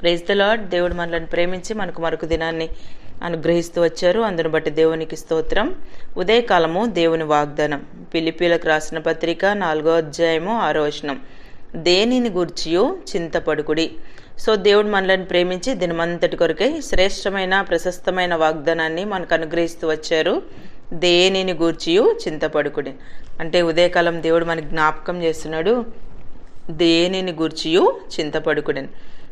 Praise the lord దేవుడు మనల్ని ప్రేమించి మనకు మరొక దినాన్ని అనుగ్రహిస్తూ వచ్చారు. అందును బట్టి దేవునికి స్తోత్రం. ఉదయకాలము దేవుని వాగ్దానం. పిలిపిలకు రాసిన పత్రిక నాలుగో అధ్యాయము ఆరో వచనం. దేనిని గూర్చియు? చింతపడుకుడి. సో దేవుడు మనలను ప్రేమించి దినమంతటి కొరకై శ్రేష్టమైన ప్రశస్తమైన వాగ్దానాన్ని మనకు అనుగ్రహిస్తూ వచ్చారు. దేనిని గూర్చియు? చింతపడుకుడి. అంటే ఉదయకాలం దేవుడు మనకి జ్ఞాపకం చేస్తున్నాడు. దేనిని గూర్చియు? చింతపడుకుడని.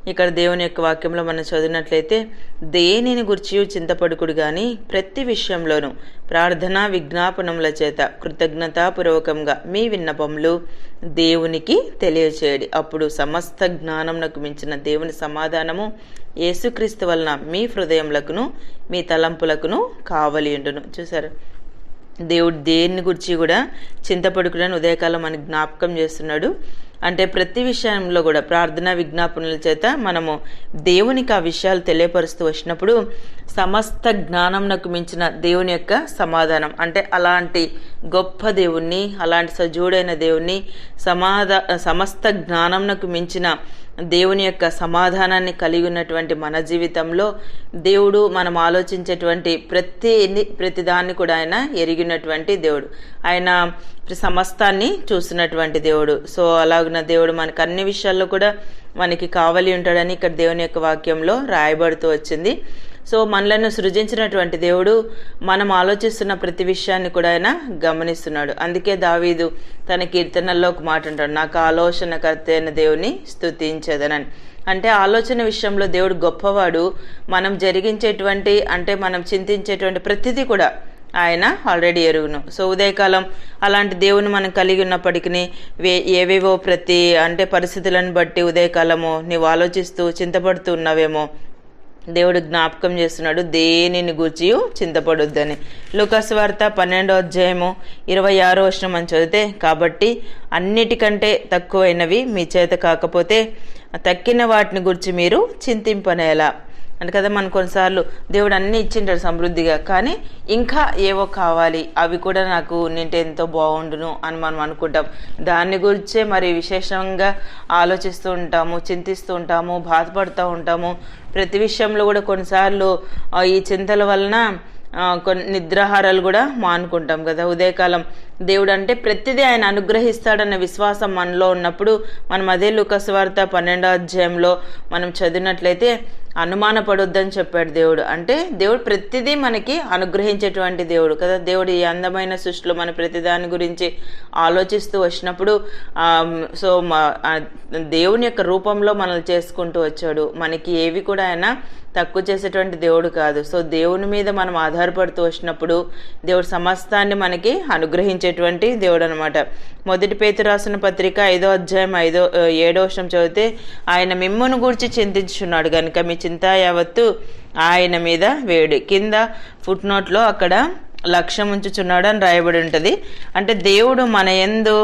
ఇక్కడ దేవుని యొక్క వాక్యంలో మనం చదివినట్లయితే దేనిని గుర్చియు చింతపడుకుడు కానీ ప్రతి విషయంలోనూ ప్రార్థనా విజ్ఞాపనముల చేత కృతజ్ఞతాపూర్వకంగా మీ విన్నపములు దేవునికి తెలియచేయడి. అప్పుడు సమస్త జ్ఞానమునకు మించిన దేవుని సమాధానము యేసుక్రీస్తు వలన మీ హృదయములకును మీ తలంపులకును కావలి ఉండును. చూసారు? దేవుడు దేన్ని గురించి కూడా చింతపడుకుడని ఉదయకాలం మనకి జ్ఞాపకం చేస్తున్నాడు. అంటే ప్రతి విషయంలో కూడా ప్రార్థన విజ్ఞాపనల చేత మనము దేవునికి ఆ విషయాలు తెలియపరుస్తూ వచ్చినప్పుడు సమస్త జ్ఞానంనకు మించిన దేవుని యొక్క సమాధానం. అంటే అలాంటి గొప్ప దేవుణ్ణి అలాంటి సజీవుడైన దేవుణ్ణి సమాధా సమస్త జ్ఞానంనకు మించిన దేవుని యొక్క సమాధానాన్ని కలిగి ఉన్నటువంటి మన జీవితంలో దేవుడు మనం ఆలోచించేటువంటి ప్రతి ప్రతి దాన్ని కూడా ఆయన ఎరిగినటువంటి దేవుడు. ఆయన సమస్తాన్ని చూసినటువంటి దేవుడు. సో అలాగున్న దేవుడు మనకు అన్ని విషయాల్లో కూడా మనకి కావలి ఉంటాడని ఇక్కడ దేవుని యొక్క వాక్యంలో రాయబడుతూ వచ్చింది. సో మనలను సృజించినటువంటి దేవుడు మనం ఆలోచిస్తున్న ప్రతి విషయాన్ని కూడా ఆయన గమనిస్తున్నాడు. అందుకే దావీదు తన కీర్తనల్లో ఒక మాట అంటాడు నాకు ఆలోచనకర్త అయిన దేవుని స్థుతించదనని అంటే ఆలోచన విషయంలో దేవుడు గొప్పవాడు. మనం జరిగించేటువంటి అంటే మనం చింతించేటువంటి ప్రతిదీ కూడా ఆయన ఆల్రెడీ ఎరుగును. సో ఉదయకాలం అలాంటి దేవుని మనం కలిగి ఉన్నప్పటికీ వే ఏవేవో ప్రతి అంటే పరిస్థితులను బట్టి ఉదయకాలము నీవు ఆలోచిస్తూ చింతపడుతూ ఉన్నావేమో దేవుడు జ్ఞాపకం చేస్తున్నాడు దేనిని గూర్చి చింతపడొద్దని. లుకాస్ వార్త పన్నెండో అధ్యాయము ఇరవై ఆరో వర్షం అని చదివితే కాబట్టి అన్నిటికంటే తక్కువైనవి మీ చేత కాకపోతే తక్కిన వాటిని గురించి మీరు చింతింపనేలా. అంటే కదా మనం కొన్నిసార్లు దేవుడు అన్ని ఇచ్చింటాడు సమృద్ధిగా. కానీ ఇంకా ఏవో కావాలి. అవి కూడా నాకు నింటే ఎంతో బాగుండును అని మనం అనుకుంటాం. దాని గురించే మరి విశేషంగా ఆలోచిస్తూ ఉంటాము చింతిస్తూ ఉంటాము బాధపడుతూ ఉంటాము. ప్రతి విషయంలో కూడా కొన్నిసార్లు ఈ చింతల వలన కొన్ని నిద్రాహారాలు కూడా మానుకుంటాం కదా. ఉదయకాలం దేవుడు అంటే ప్రతిదీ ఆయన అనుగ్రహిస్తాడన్న విశ్వాసం మనలో ఉన్నప్పుడు మనం అదే లుకస్ వార్త పన్నెండో అధ్యాయంలో మనం చదివినట్లయితే అనుమానపడొద్దని చెప్పాడు దేవుడు. అంటే దేవుడు ప్రతిదీ మనకి అనుగ్రహించేటువంటి దేవుడు కదా. దేవుడు ఈ అందమైన సృష్టిలో మన ప్రతిదాని గురించి ఆలోచిస్తూ వచ్చినప్పుడు సో దేవుని యొక్క రూపంలో మనల్ని చేసుకుంటూ వచ్చాడు. మనకి ఏవి కూడా ఆయన తక్కువ చేసేటువంటి దేవుడు కాదు. సో దేవుని మీద మనం ఆధారపడుతూ వచ్చినప్పుడు దేవుడు సమస్తాన్ని మనకి అనుగ్రహించేటువంటి దేవుడు అనమాట మొదటి పేతు రాసిన పత్రిక ఐదో అధ్యాయం ఐదో ఏడో వర్షం చదివితే ఆయన మిమ్మను గురించి చింతించున్నాడు కనుక మీ చింత యావత్తు ఆయన మీద వేడి. కింద ఫుట్ నోట్లో అక్కడ లక్ష్యం ఉంచుచున్నాడు అని రాయబడి ఉంటుంది. అంటే దేవుడు మన ఎందు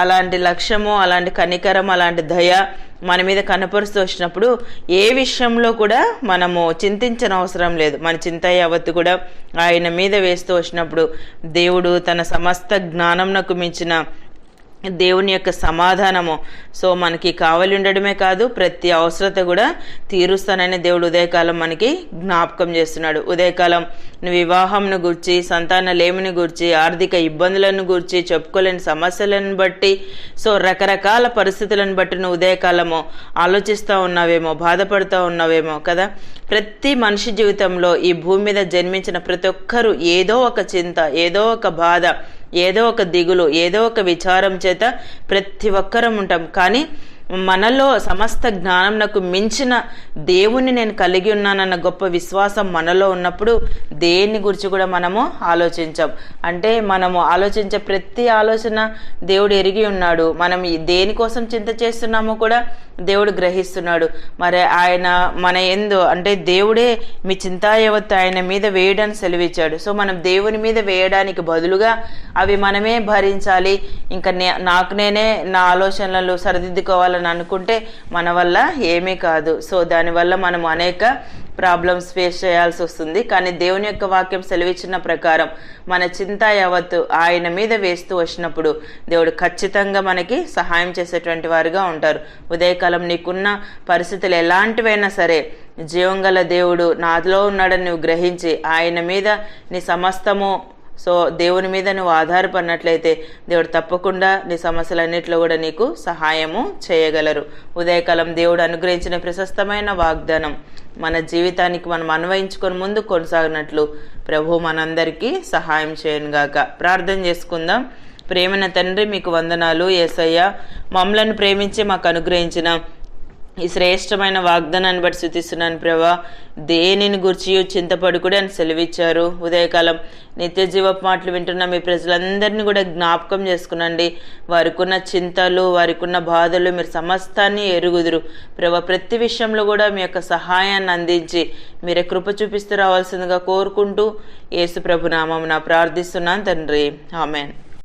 అలాంటి లక్ష్యము అలాంటి కనికరం అలాంటి దయ మన మీద కనపరుస్తూ వచ్చినప్పుడు ఏ విషయంలో కూడా మనము చింతించిన అవసరం లేదు. మన చింత యావత్తు కూడా ఆయన మీద వేస్తూ వచ్చినప్పుడు దేవుడు తన సమస్త జ్ఞానంనకు మించిన దేవుని యొక్క సమాధానము. సో మనకి కావలి ఉండడమే కాదు ప్రతి అవసరత కూడా తీరుస్తానని దేవుడు ఉదయకాలం మనకి జ్ఞాపకం చేస్తున్నాడు. ఉదయకాలం వివాహంను గుర్చి సంతాన లేమిని గుర్చి ఆర్థిక ఇబ్బందులను గుర్చి చెప్పుకోలేని సమస్యలను బట్టి సో రకరకాల పరిస్థితులను బట్టి నువ్వు ఉదయకాలము ఆలోచిస్తూ ఉన్నావేమో బాధపడుతూ ఉన్నావేమో కదా. ప్రతి మనిషి జీవితంలో ఈ భూమి మీద జన్మించిన ప్రతి ఒక్కరూ ఏదో ఒక చింత ఏదో ఒక బాధ ఏదో ఒక దిగులు ఏదో ఒక విచారం చేత ప్రతి ఒక్కరం ఉంటాం. కానీ మనలో సమస్త జ్ఞానంనకు మించిన దేవుని నేను కలిగి ఉన్నానన్న గొప్ప విశ్వాసం మనలో ఉన్నప్పుడు దేన్ని గురించి కూడా మనము ఆలోచించాం. అంటే మనము ఆలోచించే ప్రతి ఆలోచన దేవుడు ఎరిగి ఉన్నాడు. మనం దేనికోసం చింత చేస్తున్నామో కూడా దేవుడు గ్రహిస్తున్నాడు. మరి ఆయన మన ఎందు అంటే దేవుడే మీ చింతాయవత్ ఆయన మీద వేయడానికి సెలవిచ్చాడు. సో మనం దేవుని మీద వేయడానికి బదులుగా అవి మనమే భరించాలి. ఇంకా నాకు నేనే నా ఆలోచనలు సరిదిద్దుకోవాలని అనుకుంటే మన వల్ల ఏమీ కాదు. సో దానివల్ల మనం అనేక ప్రాబ్లమ్స్ ఫేస్ చేయాల్సి వస్తుంది. కానీ దేవుని యొక్క వాక్యం సెలవిచ్చిన ప్రకారం మన చింత యావత్తు ఆయన మీద వేస్తూ వచ్చినప్పుడు దేవుడు ఖచ్చితంగా మనకి సహాయం చేసేటువంటి వారుగా ఉంటారు. ఉదయకాలం నీకున్న పరిస్థితులు ఎలాంటివైనా సరే జీవం గల దేవుడు నాలో ఉన్నాడని నువ్వు గ్రహించి ఆయన మీద నీ సమస్తము సో దేవుని మీద నువ్వు ఆధారపడినట్లయితే దేవుడు తప్పకుండా నీ సమస్యలన్నింటిలో కూడా నీకు సహాయము చేయగలరు. ఉదయకాలం దేవుడు అనుగ్రహించిన ప్రశస్తమైన వాగ్దానం మన జీవితానికి మనం అన్వయించుకొని ముందు కొనసాగినట్లు ప్రభు మనందరికీ సహాయం చేయనుగాక ప్రార్థన చేసుకుందాం. ప్రేమన తండ్రి మీకు వందనాలు. ఏసయ్య మమ్మలను ప్రేమించి మాకు అనుగ్రహించిన ఈ శ్రేష్టమైన వాగ్దానాన్ని బట్టి శృతిస్తున్నాను ప్రభా. దేనిని గురించి చింతపడుకుడి అని సెలవిచ్చారు. ఉదయకాలం నిత్య జీవపు మాటలు వింటున్న మీ ప్రజలందరినీ కూడా జ్ఞాపకం చేసుకునండి. వారికి ఉన్న చింతలు వారికి ఉన్న బాధలు మీరు సమస్తాన్ని ఎరుగుదురు. ప్రభా ప్రతి విషయంలో కూడా మీ యొక్క సహాయాన్ని అందించి మీరే కృప చూపిస్తూ రావాల్సిందిగా కోరుకుంటూ యేసు ప్రభు నామం ప్రార్థిస్తున్నాను తండ్రి. ఆమెన్.